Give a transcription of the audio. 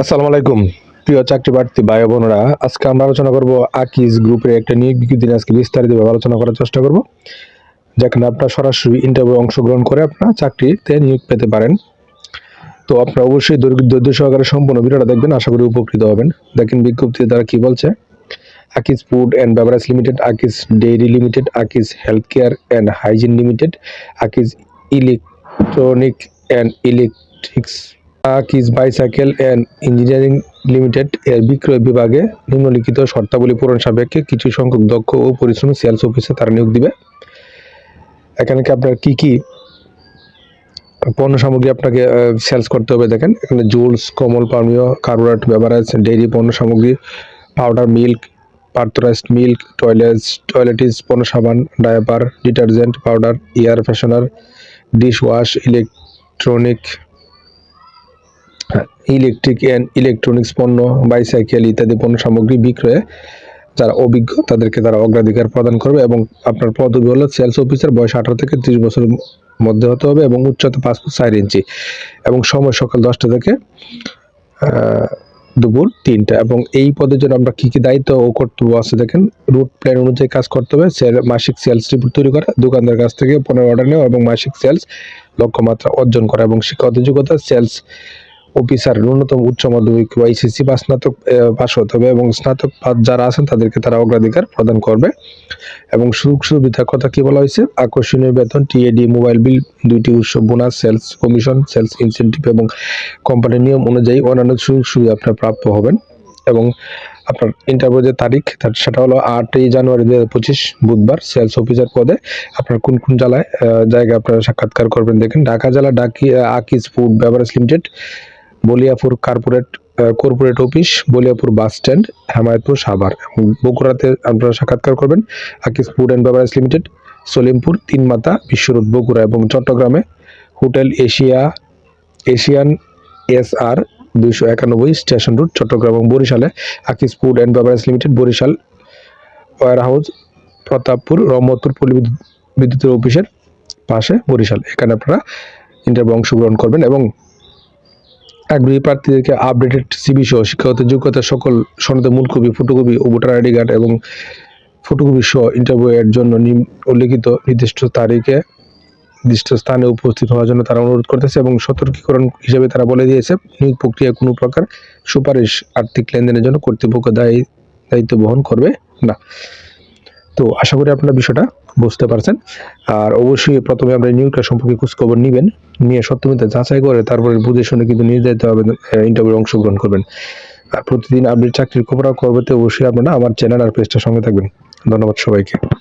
আসসালামু আলাইকুম। প্রিয় চাকরি প্রার্থী ভাই বোনেরা, আজকে আমরা আলোচনা করব আকিজ গ্রুপের একটা নিয়োগ বিজ্ঞপ্তি আজকে বিস্তারিতভাবে আলোচনা করার চেষ্টা করব। যেখানে আপনারা সরাসরি ইন্টারভিউ অংশগ্রহণ করে আপনারা চাকরিতে নিয়োগ পেতে পারেন। তো আপনারা অবশ্যই ধৈর্য সহকারে সম্পূর্ণ ভিডিওটা দেখবেন, আশা করি উপকৃত হবেন। দেখেন বিজ্ঞপ্তি তারা কি বলছে? Akij food and beverage limited, Akij dairy limited, Akij health care and hygiene limited, Akij electronic and electrics Akij bicycle and engineering limited এর বিক্রয় বিভাগে নিম্নলিখিত শর্তাবলী পূরণ সাপেক্ষে কিছু সংখ্যক দক্ষ ও পরিশ্রমী সেলস অফিসে তারা নিয়োগ দিবে। এখানে কি আপনার কী কী পণ্য সামগ্রী আপনাকে সেলস করতে হবে দেখেন। এখানে জুলস কমল পানীয় কার্বোরেট বেভারেজ ডেইরি পণ্য সামগ্রী powder milk pasteurised milk toiletries toiletries পণ্য সাবান diaper detergent powder air freshener dish wash electronic electric and electronics পণ্য, বাইসাইকেল ইত্যাদি পণ্য সামগ্রী বিক্রয়ে যারা অভিজ্ঞ, তাদেরকে তারা অগ্রাধিকার প্রদান করবে এবং আপনার পদবি হলো সেলস অফিসার বয়স আঠারো থেকে ত্রিশ বছরের মধ্যে হতে হবে এবং উচ্চতা পাঁচ ফুট চার ইঞ্চি এবং সময় সকাল দশটা থেকে দুপুর তিনটা। এবং এই পদের জন্য আমরা কী কী দায়িত্ব ও কর্তব্য আছে দেখেন রুট প্ল্যান অনুযায়ী কাজ করতে হবে সেল- মাসিক সেলস রিপোর্ট তৈরি করা, দোকানদার কাছ থেকে পনেরো অর্ডার নেওয়া এবং মাসিক সেলস লক্ষ্যমাত্রা অর্জন করা এবং শিক্ষাগত যোগ্যতা সেলস অফিসার, ন্যূনতম উচ্চ মাধ্যমিক বা এইচএসসি বা স্নাতক পাশ হতে হবে এবং স্নাতক যারা আছেন তাদেরকে তারা অগ্রাধিকার প্রদান করবে। এবং সুযোগ সুবিধার কথা কি বলা হয়েছে? আকর্ষণীয় বেতন, টিএডি, মোবাইল বিল, দুইটি উৎস, bonus, sales commission, sales incentive এবং কোম্পানির নিয়ম অনুযায়ী অন্যান্য সুযোগ সুবিধা আপনার প্রাপ্য হবেন। এবং আপনার ইন্টারভিউ যে তারিখ সেটা হলো আটই জানুয়ারি দু পঁচিশ, বুধবার সেলস অফিসার পদে আপনার কোন কোন জেলায় জায়গায় আপনারা সাক্ষাৎকার করবেন দেখেন। ঢাকা জেলা ডাকি Akij food beverage limited Baliapur corporate corporate office Baliapur bus stand Hemayetpur Savar বগুড়াতে আপনারা সাক্ষাৎকার করবেন। Akij food and beverage limited, Salimpur তিন মাতা বিশ্ব রোড বগুড়া এবং চট্টগ্রামে। Hotel Asia, Asian S R দুইশো একানব্বই, স্টেশন রুট, চট্টগ্রাম এবং বরিশালে। Akij food and beverage limited, Barishal, warehouse, Pratappur, Rahmatpur পল্লী বিদ্যুতের অফিসের পাশে বরিশাল। এখানে আপনারা ইন্টারভিউ অংশগ্রহণ করবেন এবং আগ্রহী প্রার্থীদেরকে আপডেটেড সিবি সহ শিক্ষাগত যোগ্যতা সকল সনদের মূল কপি ফটোকপি ও ভোটার আইডি কার্ড এবং ফটোকপি সহ ইন্টারভিউ এর জন্য উল্লিখিত নির্দিষ্ট তারিখে, নির্দিষ্ট স্থানে উপস্থিত হওয়ার জন্য তারা অনুরোধ করতেছে এবং সতর্কীকরণ হিসেবে তারা বলে দিয়েছে, নিয়োগ প্রক্রিয়া কোনো প্রকার সুপারিশ আর্থিক লেনদেনের জন্য কর্তৃপক্ষ দায়ী, দায়িত্ব বহন করবে না। তো আশা করি আপনারা বিষয়টা বুঝতে পারছেন। আর অবশ্যই প্রথমে আমরা নিয়োগটা সম্পর্কে খোঁজখবর নেবেন, নিয়ে সত্যমিতা যাচাই করে তারপরে বুঝে শুনে কিন্তু নির্ধারিত হবে ইন্টারভিউ অংশগ্রহণ করবেন। আর প্রতিদিন আপডেট চাকরির খবর করবেন অবশ্যই আপনারা আমার চ্যানেল আর পেজটার সঙ্গে থাকবেন। ধন্যবাদ সবাইকে।